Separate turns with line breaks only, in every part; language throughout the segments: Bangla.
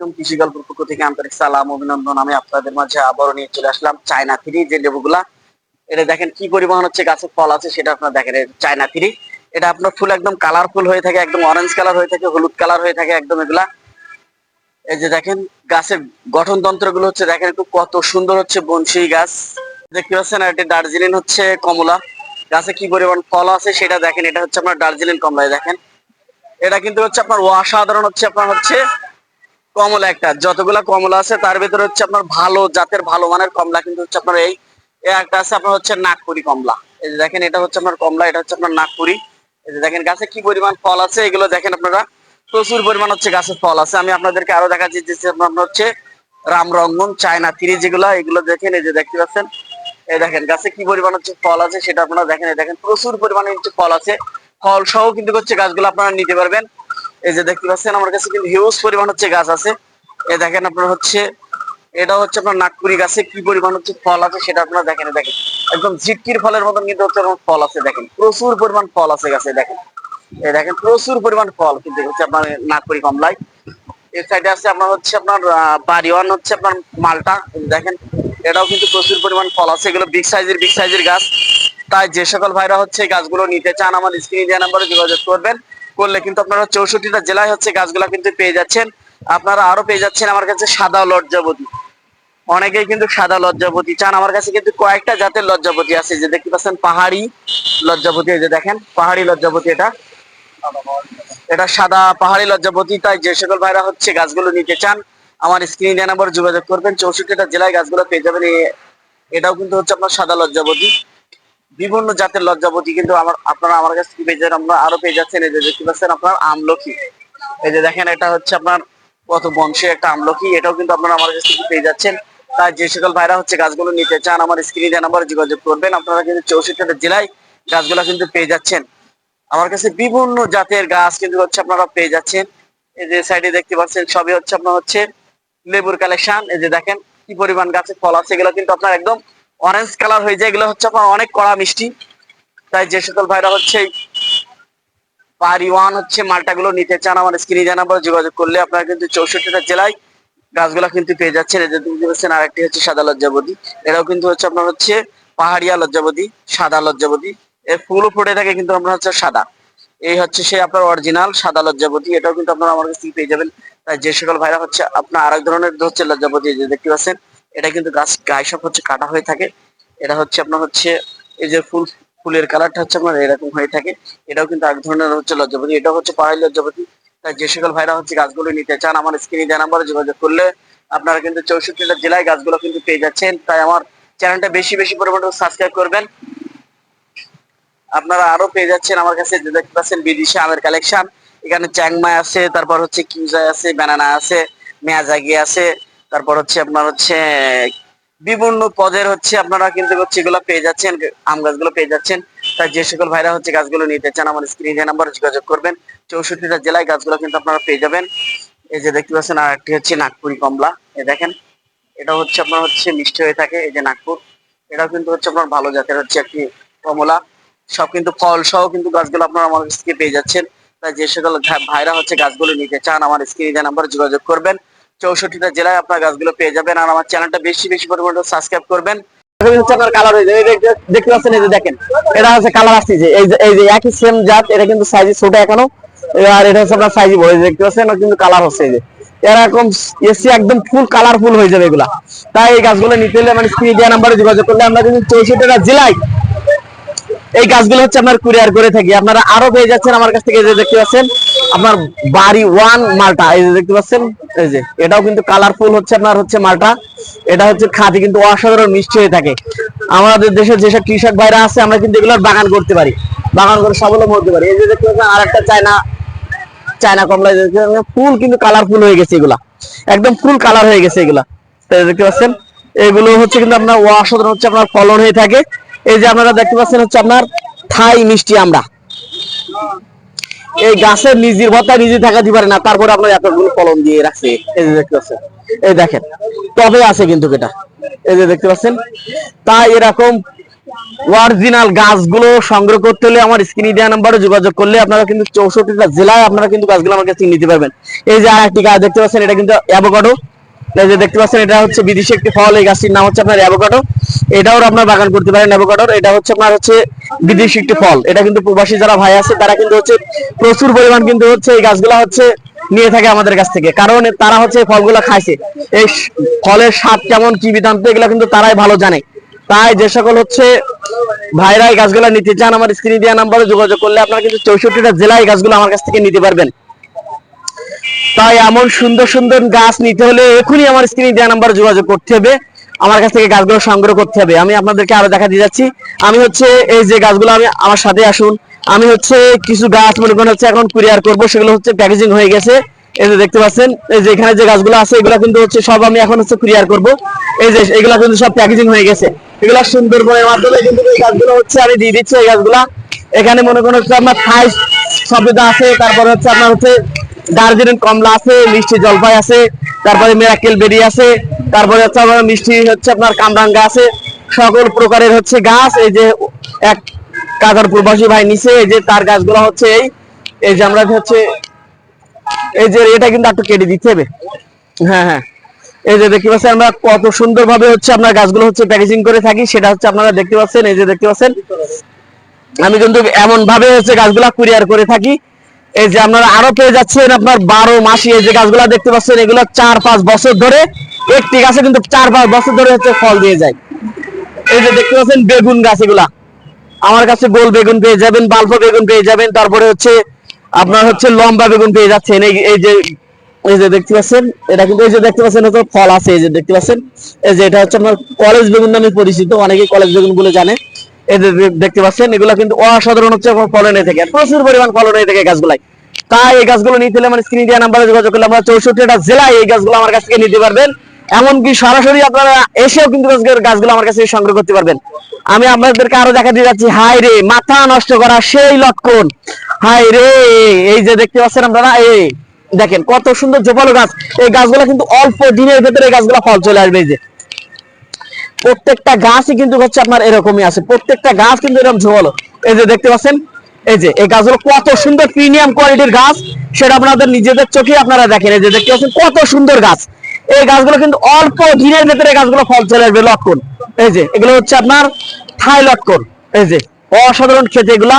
কৃষি গল্পের পক্ষ থেকে আন্তরিক সালাম, অভিনন্দন। আমি আপনাদের মাঝে আবারও নিয়ে চলে আসলাম চায়না থ্রি, যে লেবুগুলা। এটা দেখেন কি পরিমাণ হচ্ছে গাছের ফল আছে, সেটা দেখেন চায়না থ্রি। এটা আপনার ফুল একদম কালারফুল হয়ে থাকে, একদম অরেঞ্জ কালার হয়ে থাকে, হলুদ কালার হয়ে থাকে একদম এগুলা। এই যে দেখেন গাছেরগুলো হচ্ছে, দেখেন একটু কত সুন্দর হচ্ছে বনশি গাছ। দেখতে পাচ্ছেন এটা দার্জিলিং হচ্ছে কমলা। গাছে কি পরিমাণ ফল আছে সেটা দেখেন, এটা হচ্ছে আপনার দার্জিলিং কমলায় দেখেন। এটা কিন্তু হচ্ছে আপনার অসাধারণ হচ্ছে, আপনার হচ্ছে কমলা একটা, যতগুলা কমলা আছে তার ভিতরে হচ্ছে আপনার ভালো, জাতের ভালো মানের কমলা কিন্তু হচ্ছে আপনার এই একটা আছে আপনার হচ্ছে নাগপুরি কমলা। এই যে দেখেন এটা হচ্ছে আপনার কমলা, এটা হচ্ছে আপনার নাগপুরি। এই যে দেখেন গাছে কি পরিমাণ ফল আছে, এগুলো দেখেন আপনারা। প্রচুর পরিমাণ হচ্ছে গাছের ফল আছে। আমি আপনাদেরকে আরও দেখাচ্ছি যে আপনার হচ্ছে রাম রামরঙ্গন, চায়না তিরি যেগুলো, এগুলো দেখেন, এই যে দেখতে পাচ্ছেন। এই দেখেন গাছে কি পরিমাণ হচ্ছে ফল আছে সেটা আপনারা দেখেন। এই দেখেন প্রচুর পরিমাণে হচ্ছে ফল আছে। ফল সহ কিন্তু হচ্ছে গাছগুলো আপনারা নিতে পারবেন। এই যে দেখতে পাচ্ছেন, আমার কাছে কিন্তু হিউজ পরিমাণ হচ্ছে গাছ আছে। এ দেখেন আপনার হচ্ছে এটা হচ্ছে আপনার নাগপুরি গাছে কি পরিমাণ হচ্ছে ফল আছে সেটা আপনারা দেখেন দেখেন। একদম ঝিটকির ফলের মতন কিন্তু হচ্ছে ফল আছে, দেখেন। প্রচুর পরিমাণ ফল আছে গাছে, দেখেন। এই দেখেন, প্রচুর পরিমাণ ফল কিন্তু হচ্ছে আপনার নাগপুরি কমলায়। এর সাইডে আছে আপনার হচ্ছে আপনার বাড়িওয়ান হচ্ছে আপনার মালটা দেখেন। এটাও কিন্তু প্রচুর পরিমাণ ফল আছে, এগুলো বিগ সাইজের বিগ সাইজের গাছ। তাই যে সকল ভাইরা হচ্ছে গাছগুলো নিতে চান আমার স্ক্রিনে দেওয়া নাম্বারে যোগাযোগ করবেন। করলে কিন্তু আপনারা চৌষট্টিটা জেলায় হচ্ছে গাছগুলা কিন্তু পেয়ে যাচ্ছেন। আপনারা আরও পেয়ে যাচ্ছেন আমার কাছে সাদা লজ্জাবতী। অনেকেই কিন্তু সাদা লজ্জাপতি চান। আমার কাছে কিন্তু কয়েকটা জাতের লজ্জাপতি আছে। যে দেখতে পাচ্ছেন, পাহাড়ি লজ্জাপতি এই যে দেখেন, পাহাড়ি লজ্জাপতি এটা। এটা সাদা পাহাড়ি লজ্জাপতি তাই যে সকল ভাইরা হচ্ছে গাছগুলো নিতে চান, আমার স্ক্রিন নাম্বার যোগাযোগ করবেন। চৌষট্টিটা জেলায় গাছগুলো পেয়ে যাবেন। এটাও কিন্তু হচ্ছে আপনার সাদা লজ্জাবতী। বিভিন্ন জাতের লজ্জাবতী, কিন্তু আমার, আপনারা আমার কাছ থেকে পেয়ে আমরা আরও পেয়ে যাচ্ছেন। এই যে দেখতে পাচ্ছেন আপনার আমলকি। এই যে দেখেন, এটা হচ্ছে আপনার কত বংশের একটা আমলকি, এটাও কিন্তু আপনারা আমার কাছ থেকে পেয়ে যাচ্ছেন। তাই যে সকল ভাইরা হচ্ছে গাছগুলো নিতে চান, আমার স্ক্রিনে দেওয়া নাম্বারে যোগাযোগ করবেন। আপনারা কিন্তু চৌষট্টিটা জেলায় গাছগুলো কিন্তু পেয়ে যাচ্ছেন। আমার কাছে বিভিন্ন জাতের গাছ কিন্তু হচ্ছে আপনারা পেয়ে যাচ্ছেন। এই যে সাইডে দেখতে পাচ্ছেন, সবই হচ্ছে আপনার হচ্ছে লেবুর কালেকশন। এই যে দেখেন, কি পরিমাণ গাছে ফল আছে, এগুলো কিন্তু আপনার একদম অরেঞ্জ কালার হয়ে যায়, এগুলো হচ্ছে আপনার অনেক কড়া মিষ্টি। তাই যে সকল ভাইরা হচ্ছে পারি ওয়ান হচ্ছে মালটাগুলো নিতে চান, আমার স্ক্রিনে জানাবার যোগাযোগ করলে আপনারা কিন্তু চৌষট্টিটা জেলায় গাছগুলা কিন্তু পেয়ে যাচ্ছেন। যে দেখতে পাচ্ছেন আরেকটি হচ্ছে সাদা লজ্জাবতী। এটাও কিন্তু হচ্ছে আপনার হচ্ছে পাহাড়িয়া লজ্জাবতী, সাদা লজ্জাবতী। এর ফুলও ফুটে থাকে কিন্তু আপনার হচ্ছে সাদা। এই হচ্ছে সে আপনার অরিজিনাল সাদা লজ্জাবতী, এটাও কিন্তু আপনারা আমার কাছ থেকে পেয়ে যাবেন। তাই যে সকল ভাইরা হচ্ছে, আপনার আরেক ধরনের হচ্ছে লজ্জাবতী যে দেখতে পাচ্ছেন এটা কিন্তু গাছ গায়ে সব হচ্ছে কাটা হয়ে থাকে। এটা হচ্ছে আপনার হচ্ছে এই যে ফুল, ফুলের কালারটা হচ্ছে আপনার এরকম হয়ে থাকে। এটাও কিন্তু এক ধরনের হচ্ছে লজ্জাপতি, এটাও হচ্ছে পাহাড়ি লজ্জাপতি। তাই যে সকল ভাইরা হচ্ছে গাছগুলো নিতে চান, আমার স্ক্রিনে দেওয়া নাম্বারে যোগাযোগ করলে আপনারা কিন্তু চৌষট্টিটা জেলায় গাছগুলো কিন্তু পেয়ে যাচ্ছেন। তাই আমার চ্যানেলটা বেশি বেশি পরিমাণে সাবস্ক্রাইব করবেন। আপনারা আরও পেয়ে যাচ্ছেন আমার কাছে যে দেখতে পাচ্ছেন বিদেশি আমের কালেকশন। এখানে চ্যাংমাই আছে, তারপর হচ্ছে কিউজাই আছে, ব্যানানা আছে, মেয়াজাগি আছে তারপর হচ্ছে আপনার হচ্ছে, বিভিন্ন পদের হচ্ছে আপনারা কিন্তু হচ্ছে এগুলো পেয়ে যাচ্ছেন, আম গাছগুলো পেয়ে যাচ্ছেন। তাই যে সকল ভাইরা হচ্ছে গাছগুলো নিতে চান, আমার স্ক্রিনে নাম্বার যোগাযোগ করবেন। চৌষট্টিটা জেলায় গাছগুলো কিন্তু আপনারা পেয়ে যাবেন। এই যে দেখতে পাচ্ছেন, আর একটি হচ্ছে নাগপুরি কমলা এ দেখেন। এটা হচ্ছে আপনার হচ্ছে মিষ্টি হয়ে থাকে, এই যে নাগপুর। এটাও কিন্তু হচ্ছে আপনার ভালো জাতের হচ্ছে একটি কমলা। সব কিন্তু ফল সহ কিন্তু গাছগুলো আপনারা আমার কাছ থেকে পেয়ে যাচ্ছেন। তাই যে সকল ভাইরা হচ্ছে গাছগুলো নিতে চান, আমার স্ক্রিনে নাম্বার যোগাযোগ করবেন। চৌষট্টিটা জেলায় আপনার গাছগুলো পেয়ে যাবেন আর আমার চ্যানেলটা বেশি বেশি পরিমাণে সাবস্ক্রাইব করবেন। একই সেম এটা কিন্তু ছোট এখনও। এটা হচ্ছে আপনার দেখতে পাচ্ছেন কিন্তু কালার হচ্ছে এই যে। এসি একদম ফুল কালারফুল হয়ে যাবে এগুলা। তাই এই নিতে হলে মানে যোগাযোগ করলে আমরা কিন্তু চৌষট্টিটা জেলায় এই গাছগুলো হচ্ছে আপনার কুরিয়ার করে থাকি। আপনারা আরও পেয়ে যাচ্ছেন আমার কাছ থেকে দেখতে পাচ্ছেন, আপনার বাড়ি ওয়ান মালটা, এই যে দেখতে পাচ্ছেন, এই যে, এটাও কিন্তু কালারফুল হচ্ছে আপনার হচ্ছে মালটা। এটা হচ্ছে খাঁটি, কিন্তু অসাধারণ মিষ্টি হয়ে থাকে। আমাদের দেশে যেসব কৃষক ভাইরা আছে, আমরা কিন্তু এগুলোর বাগান করতে পারি। বাগান করে স্বাবলম্বী হতে পারি। এই যে দেখতে পাচ্ছেন আর একটা চায়না চায়না কমলা ফুল কিন্তু কালারফুল হয়ে গেছে এগুলা। একদম ফুল কালার হয়ে গেছে এগুলা। দেখতে পাচ্ছেন, এগুলো হচ্ছে কিন্তু আপনার অসাধারণ হচ্ছে আপনার ফলন হয়ে থাকে। এই যে আপনারা দেখতে পাচ্ছেন হচ্ছে আপনার থাই মিষ্টি আমরা। এই গাছের নিজের ভত্তা নিজে থাকা দিতে পারে না, তারপরে আপনার এতগুলো ফলন দিয়ে রাখছে। এই যে দেখতে পাচ্ছেন, এই দেখেন, তবে আছে কিন্তু এটা। এই যে দেখতে পাচ্ছেন, তাই এরকম অরিজিনাল গাছগুলো সংগ্রহ করতে হলে আমার স্ক্রিনে দেওয়া নাম্বারে যোগাযোগ করলে আপনারা কিন্তু চৌষট্টিটা জেলায় আপনারা কিন্তু গাছগুলো আমার কাছে নিতে পারবেন। এই যে আরেকটি গাছ দেখতে পাচ্ছেন, এটা কিন্তু অ্যাভোকাডো এই যে দেখতে পাচ্ছেন, এটা হচ্ছে বিদেশি একটি ফল, এই গাছটির নাম হচ্ছে আপনার এটাও আপনার বাগান করতে পারেন এটা হচ্ছে আপনার হচ্ছে বিদেশি একটি ফল। এটা কিন্তু প্রবাসী যারা ভাই আছে, তারা কিন্তু হচ্ছে প্রচুর পরিমাণ কিন্তু হচ্ছে এই গাছগুলো হচ্ছে নিয়ে থাকে আমাদের কাছ থেকে। কারণ তারা হচ্ছে ফলগুলো খাইছে। এই ফলের স্বাদ কেমন, কি বিধান্ত, এগুলো কিন্তু তারাই ভালো জানে। তাই যে সকল হচ্ছে ভাইরা এই গাছগুলো নিতে চান, আমার স্ক্রিনে দেওয়া নাম্বারে যোগাযোগ করলে আপনারা কিন্তু চৌষট্টিটা জেলায় গাছগুলো আমার কাছ থেকে নিতে পারবেন। তাই এমন সুন্দর সুন্দর গাছ নিতে হলে এখনই আমার স্ক্রিনে দেওয়া নাম্বারে যোগাযোগ করতে হবে। আমার কাছ থেকে গাছগুলো সংগ্রহ করতে হবে। আমি আপনাদেরকে আরও দেখা দিয়ে যাচ্ছি। আমি হচ্ছে এই যে গাছগুলো, আমি আমার সাথে আসুন। আমি হচ্ছে কিছু গাছ মনে করেন হচ্ছে এখন কুরিয়ার করব, সেগুলো হচ্ছে প্যাকেজিং হয়ে গেছে। এই যে দেখতে পাচ্ছেন, এই যে এখানে যে গাছগুলো আছে, এগুলো কিন্তু হচ্ছে সব আমি এখন হচ্ছে কুরিয়ার করব। এই যে এগুলো কিন্তু সব প্যাকেজিং হয়ে গেছে। এগুলো সুন্দরবনের মাধ্যমে কিন্তু এই গাছগুলো হচ্ছে আমি দিয়ে দিচ্ছি, এই গাছগুলা। এখানে মনে করেন হচ্ছে আপনার থাই সবেদা আছে, তারপরে হচ্ছে আপনার হচ্ছে দার্জিলিং কমলা আছে, মিষ্টি জলপাই আছে, তারপরে মেরাকেল বেরি আছে, তারপরে হচ্ছে আপনার মিষ্টি হচ্ছে আপনার কামরাঙ্গা আছে, সকল প্রকারের হচ্ছে গাছ, এই যে এক কাকার প্রবাসী ভাই নিচে এই যে তার গাছগুলো হচ্ছে এই এই যে আমরা হচ্ছে, এই যে এটা কিন্তু একটু কেটে দিতে হবে। হ্যাঁ হ্যাঁ। এই যে দেখতে পাচ্ছেন আমরা কত সুন্দর ভাবে হচ্ছে আপনার গাছগুলো হচ্ছে প্যাকেজিং করে থাকি, সেটা হচ্ছে আপনারা দেখতে পাচ্ছেন, এই যে দেখতে পাচ্ছেন। আমি কিন্তু এমন ভাবে হচ্ছে গাছগুলা কুরিয়ার করে থাকি। এই যে আপনারা আরও পেয়ে যাচ্ছেন আপনার বারো মাসি, এই যে গাছগুলা দেখতে পাচ্ছেন, এগুলো চার পাঁচ বছর ধরে, একটি গাছে কিন্তু চার পাঁচ বছর ধরে হচ্ছে ফল দিয়ে যায়। এই যে দেখতে পাচ্ছেন বেগুন গাছ এগুলা। আমার কাছে গোল বেগুন পেয়ে যাবেন, বাল্প বেগুন পেয়ে যাবেন, তারপরে হচ্ছে আপনার হচ্ছে লম্বা বেগুন পেয়ে যাচ্ছেন। এই এই যে এই যে দেখতে পাচ্ছেন, এটা কিন্তু এই যে দেখতে পাচ্ছেন ফল আছে, এই যে দেখতে পাচ্ছেন। এই যে এটা হচ্ছে আপনার কলেজ বেগুন নামে পরিচিত, অনেকেই কলেজ বেগুন বলে জানে। এই যে দেখতে পাচ্ছেন, এগুলো কিন্তু অসাধারণ হচ্ছে ফলন থাকে, প্রচুর পরিমাণ ফলন থাকে গাছগুলাই। তাই এই গাছগুলো নিতে হলে মানে স্ক্রিন দেওয়া নাম্বারে যোগাযোগ করলে আমরা চৌষট্টিটা জেলায় এই গাছগুলো আমার কাছ থেকে নিতে পারবেন। এমনকি সরাসরি আপনারা এসেও কিন্তু গাছগুলো আমার কাছে সংগ্রহ করতে পারবেন। আমি আপনাদেরকে আরও দেখা দিয়ে যাচ্ছি হাই রে, মাথা নষ্ট করা সেই লক্ষণ। হাই রে, এই যে দেখতে পাচ্ছেন আপনারা, এই দেখেন কত সুন্দর জোপালো গাছ। এই গাছগুলো কিন্তু অল্প দিনের ভেতরে এই গাছগুলো ফল চলে আসবে, এই যে। প্রত্যেকটা গাছই কিন্তু হচ্ছে আপনার এরকমই আছে। প্রত্যেকটা গাছ কিন্তু এরকম ঝোল। এই যে দেখতে পাচ্ছেন? এই যে, এই গাছগুলো কত সুন্দর প্রিমিয়াম কোয়ালিটির গাছ, সেটা আপনাদের নিজেদের চোখে আপনারা দেখেন। এই যে দেখতে পাচ্ছেন? কত সুন্দর গাছ। এই গাছগুলো কিন্তু অল্প দিনের ভেতরে গাছগুলো ফল চলে আসবে লক্ষণ। এই যে, এগুলো হচ্ছে আপনার থাই লক্ষণ এই যে, অসাধারণ খেতে এগুলা।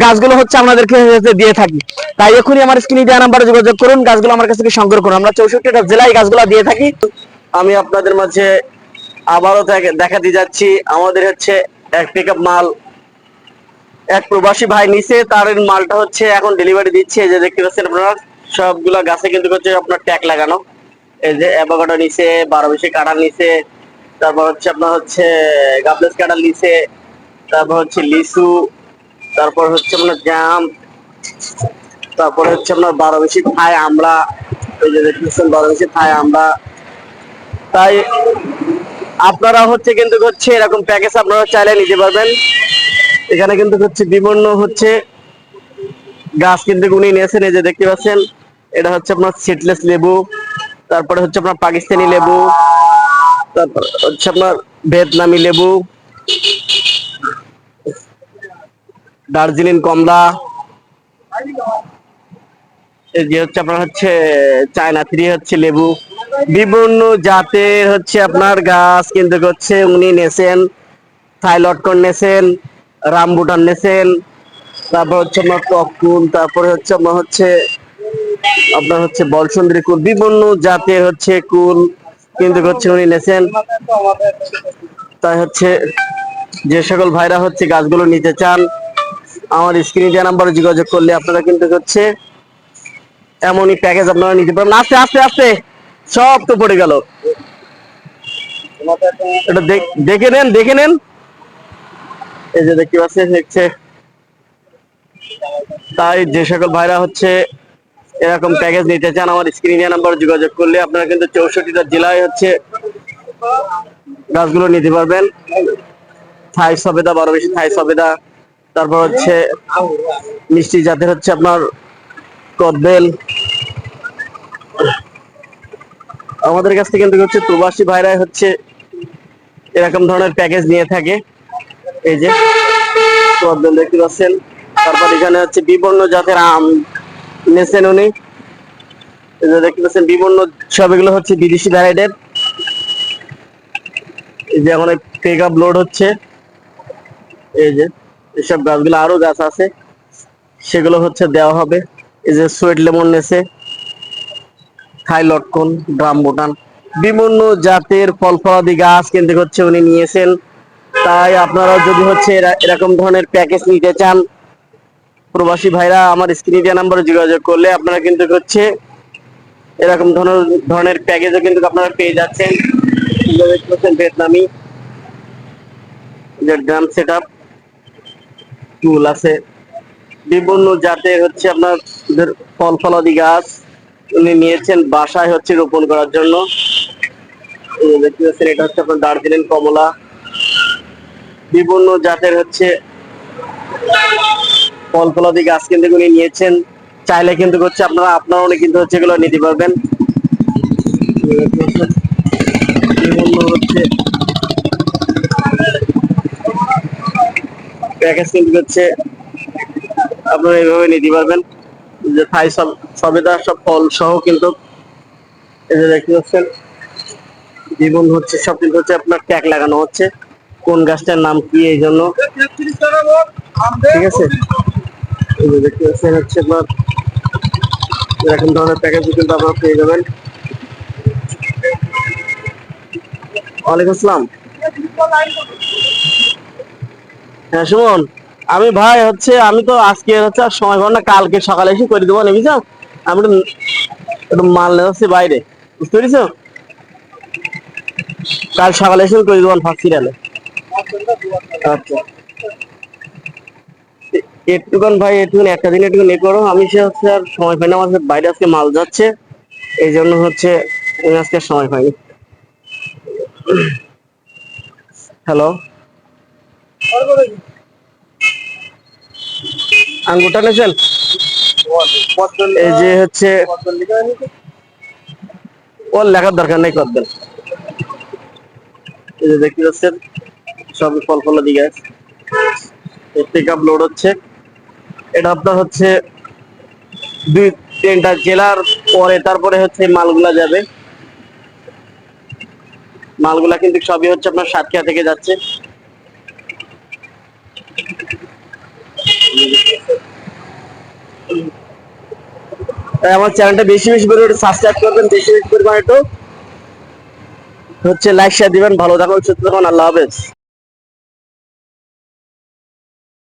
গাছগুলো হচ্ছে হচ্ছে দিয়ে থাকি। তাই এখনই আমার স্ক্রিনে দেওয়া নাম্বারে যোগাযোগ করুন, গাছগুলো আমার কাছ থেকে সংগ্রহ করুন। আমরা চৌষট্টিটা জেলায় গাছগুলো দিয়ে থাকি। আমি আপনাদের মাঝে আবারও দেখ- দেখাতে যাচ্ছি। আমাদের হচ্ছে এক পিক মাল। এক প্রবাসী ভাই নিচে তার মালটা হচ্ছে এখন ডেলিভারি দিচ্ছে। যে দেখতে পাচ্ছেন আপনারা, সবগুলা গাছে কিন্তু হচ্ছে আপনার ট্যাগ লাগানো। এই যে অ্যাভোকাডো নিচে বারো বেশি কাটার নিচে তারপর হচ্ছে আপনার হচ্ছে গাবলেস কাটার নিচে তারপর হচ্ছে লিচু তারপর হচ্ছে আপনার জাম, তারপর হচ্ছে আপনার বারো বেশি থাই আমরা, এই যে দেখতেছেন বারো বেশি থাই আমরা। তাই আপনারা হচ্ছে কিন্তু হচ্ছে এরকম প্যাকেজ আপনারা চাইলে নিতে পারবেন। এখানে কিন্তু হচ্ছে বিভিন্ন হচ্ছে গাছ কিন্তু উনি নিয়েছেন, এই যে দেখতে পাচ্ছেন, এটা হচ্ছে আপনার সিটলেস লেবু, তারপরে হচ্ছে আপনার পাকিস্তানি লেবু, তারপর হচ্ছে আপনার ভিয়েতনামি লেবু দার্জিলিং কমলা। যে হচ্ছে আপনার হচ্ছে চায়না থ্রি হচ্ছে লেবু। বিভিন্ন জাতের হচ্ছে আপনার গাছ কিন্তু হচ্ছে উনি নেছেন থাইলটকন নেছেন, রামবুটান নেছেন, তারপর হচ্ছে আপনার টকুল তারপরে হচ্ছে আপনার হচ্ছে আপনার হচ্ছে বলসুন্দরী কুল, বিভিন্ন জাতের হচ্ছে কুল কিন্তু হচ্ছে উনি নেছেন। তাই হচ্ছে যে সকল ভাইরা হচ্ছে গাছগুলো নিতে চান আমার স্ক্রিনে দেওয়া নাম্বারে যোগাযোগ করলে আপনারা কিন্তু হচ্ছে এমনই প্যাকেজ আপনারা নিতে পারেন আস্তে আস্তে আস্তে, সব তো পড়ে গেল। এটা দেখে নেন দেখে নেন। এই যে দেখতে পাচ্ছেন, হচ্ছে তাই যে সকল ভাইরা হচ্ছে এরকম প্যাকেজ নিতে চান, আমার স্ক্রিনে নাম্বার যোগাযোগ করলে আপনারা কিন্তু চৌষট্টিটা জেলায় হচ্ছে গাছগুলো নিতে পারবেন। থাই সবেদা, বড় বেশি থাই সবেদা। তারপর হচ্ছে মিষ্টি জাতের হচ্ছে আপনার কদবেল। আমাদের কাছ থেকে কিন্তু হচ্ছে প্রবাসী ভাইরাই হচ্ছে এরকম ধরনের প্যাকেজ নিয়ে থাকে। এই যে কদবেল দেখতে পাচ্ছেন। তারপর এখানে হচ্ছে বিভিন্ন জাতের আম নেছেন উনি। দেখতে পাচ্ছেন বিভিন্ন সব এগুলো হচ্ছে বিদেশি ভ্যারাইটের। এই যে এখন টেক আপ লোড হচ্ছে। এই যে এসব গাছগুলো আরও গাছ আছে। সেগুলো হচ্ছে দেওয়া হবে। এই যে সুয়েট লেমন নেছে থাই লটকন ড্রাম বোটান বিভিন্ন জাতের ফল ফলাদি গাছ কিন্তু হচ্ছে উনি নিয়েছেন। তাই আপনারা যদি হচ্ছে এরা- এরকম ধরনের প্যাকেজ নিতে চান, প্রবাসী ভাইরা আমার স্ক্রিনে নাম্বারে যোগাযোগ করলে আপনারা কিন্তু হচ্ছে এরকম ধরনের ধরনের প্যাকেজও কিন্তু আপনারা পেয়ে যাচ্ছেন। ভিয়েতনামি যে ড্রাম সেট আপ টুল আছে। বিভিন্ন জাতের হচ্ছে আপনার ফল ফলাদি গাছ উনি নিয়েছেন বাসায় হচ্ছে রোপণ করার জন্য। দেখতে এটা হচ্ছে আপনার দার্জিলিং কমলা। বিভিন্ন জাতের হচ্ছে ফল ফলাদি গাছ কিন্তু উনি নিয়েছেন। চাইলে কিন্তু হচ্ছে আপনারা, আপনারাও কিন্তু হচ্ছে এগুলো নিতে পারবেন। বিভিন্ন হচ্ছে প্যাকেজ কিন্তু হচ্ছে আপনারা এইভাবে নিতে পারবেন। যে থাই সব, সবেদা, সব ফল সহ কিন্তু এই যে দেখতে পাচ্ছেন, জীবন হচ্ছে, সব কিন্তু হচ্ছে আপনার ট্যাগ লাগানো হচ্ছে। কোন গাছটার নাম কি, এই জন্য। ঠিক আছে? দেখতে পাচ্ছেন হচ্ছে আপনার, এরকম ধরনের প্যাকেজ কিন্তু আপনারা পেয়ে যাবেন। ওয়ালাইকুম আসসালাম। হ্যাঁ সুমন, আমি ভাই হচ্ছে, আমি তো আজকে হচ্ছে আর সময় পাবো না, কালকে সকালে এসে করে দেবো না বুঝছ আমি একটু একটু মাল নিয়ে বাইরে, বুঝতে পেরেছ? কাল সকালে এসে করে দেবো ফার্স্ট সিরিয়ালে আচ্ছা। একটুখান ভাই, একটুখান, একটা দিন একটু এ করো, আমি সে হচ্ছে আর সময় পাই না, আমার বাইরে আজকে মাল যাচ্ছে, এই জন্য হচ্ছে আজকে সময় পাইনি। হ্যালো? আঙ্গুরটা নেছেন এই যে হচ্ছে ওর লেখার দরকার নেই এই যে দেখতে পাচ্ছেন ফল ফল দিকে আপ লোড হচ্ছে। এটা আপনার হচ্ছে দুই, তিনটা জেলার পরে তারপরে হচ্ছে মালগুলা যাবে। মালগুলা কিন্তু সবই হচ্ছে আপনার সাতক্ষীরা থেকে যাচ্ছে। তাই আমার চ্যানেলটা বেশি বেশি করে সাবস্ক্রাইব করবেন, বেশি বেশি পরিমাণে একটু হচ্ছে লাইক শেয়ার দিবেন, ভালো থাকুন, সুস্থ থাকুন, আল্লাহ হাফেজ।